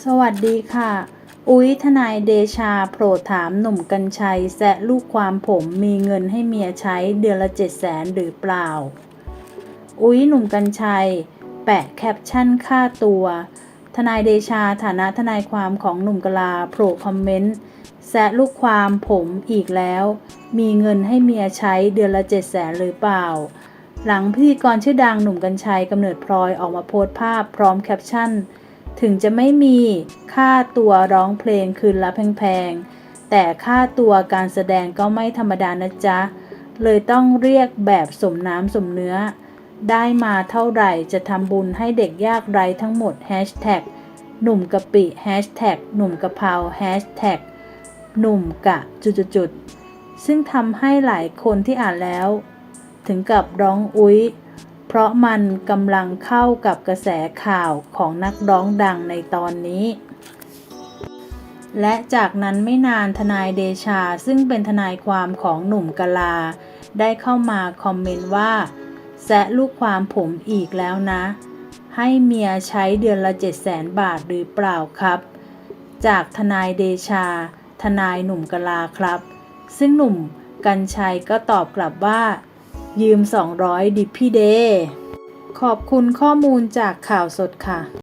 สวัสดีค่ะ อุ๊ยทนายเดชาโปรดถามหนุ่มกัญชัยแซะลูกความผมมีเงินให้เมียใช้เดือนละเจ็ดแสนหรือเปล่า อุ๊ยหนุ่มกัญชัย แปะแคปชั่นค่าตัว ทนายเดชาฐานะทนายความของหนุ่มกลาโผล่คอมเมนต์แซะลูกความผมอีกแล้ว มีเงินให้เมียใช้เดือนละเจ็ดแสนหรือเปล่า หลังพิธีกรชื่อดังหนุ่มกัญชัยกำเนิดพลอยออกมาโพสต์ภาพพร้อมแคปชั่น ถึงจะไม่มีค่าตัวร้องเพลงคืนละแพงๆ แต่ค่าตัวการแสดงก็ไม่ธรรมดานะจ๊ะ เลยต้องเรียกแบบสมน้ำสมเนื้อ ได้มาเท่าไหร่จะทำบุญให้เด็กยากไร้ทั้งหมดแฮชแท็กหนุ่มกะปิแฮชแท็กหนุ่มกะเพราแฮชแท็กหนุ่มกะจุดๆๆซึ่งทำให้หลายคนที่อ่านแล้ว ถึงกับร้องอุ๊ย เพราะมันกำลังเข้ากับกระแสข่าวของนักร้องดังในตอนนี้ และจากนั้นไม่นานทนายเดชาซึ่งเป็นทนายความของหนุ่มกลา ได้เข้ามาคอมเมนต์ว่า แซะลูกความผมอีกแล้วนะ ให้เมียใช้เดือนละ7 0 0 0 0บาทหรือเปล่าครับ จากทนายเดชา ทนายหนุ่มกลาครับ ซึ่งหนุ่มกัญชัยก็ตอบกลับว่า ยืม 200 ดิพี่เด ขอบคุณข้อมูลจากข่าวสดค่ะ